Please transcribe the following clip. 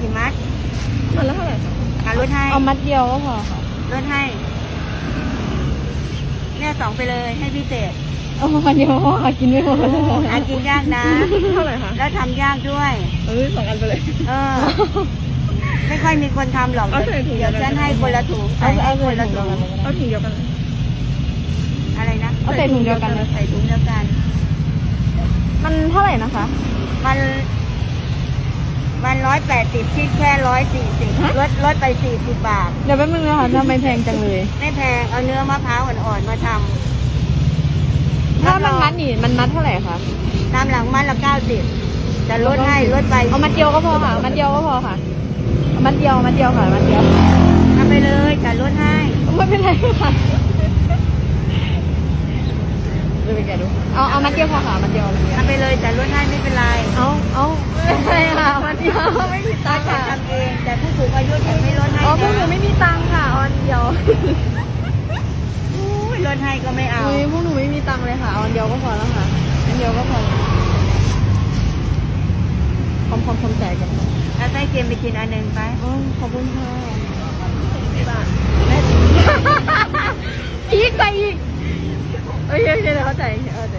กี่มัดมันละเท่าไหร่คะอะลดให้เอามัดเดียวก็พอค่ะลดให้เนี่ยสองไปเลยให้พิเศษเอามัดเดียวก็พอค่ะกินไม่หมดอะกินยากนะ เท่าไหร่คะแล้วทำยากด้วย เอ้ยสองอันไปเลย เออ ไม่ค่อยมีคนทำหรอก เอาใส่ถุงเดี๋ยวฉันให้คนละถุงเอาใส่เอาให้คนละถุงเอาถุงเดียวกันเลยอะไรนะเอาใส่ถุงเดียวกันเลย ใส่ถุงเดียวกัน มันเท่าไหร่นะคะ มันมันร้ อยแปดสิบคิดแค่ร้อยสี่สิบฮะลดลดไปสี่สิบบาท เดี๋ยวแป๊บนึงนะคะทำไมแพงจังเลย ไม่แพงเอาเนื้อมะพร้าวอ่อนๆมาทำถ้ามันมัดนี่มันมัดเท่าไหร่คะตามหลังมัดละเก้าสิบจะลดให้ลดไปเอามัดเดียวก็พอค่ะ มัดเดียวก็พอค่ะเอามัดเดียวมัดเดียวค่ะมัดเดียวทำไปเลยจะลดให้ไม่เป็นไรค่ะดูไปแกะดูเอาเอามัดเดียวพอค่ะมัดเดียวมัดเดียวทำไปเลยจะลดให้ไม่เป็นไรเอาเอา ไม่มีตังค์ค่ะทำเองแต่ผู้สูงอายุเนี่ยไม่ลดให้อ๋อพวกหนูไม่มีตังค์ค่ะออนเดียวลดให้ก็ไม่เอาพวกหนูไม่มีตังค์เลยค่ะออนเดียวก็พอแล้วค่ะออนเดียวก็พอคอมคอมคอมแจกกันเอาไส้เค็มไปกินอันหนึ่งไปขอบคุณค่ะพีกไปอีกโอเคโอเคเดี๋ยวเข้าใจเข้าใจ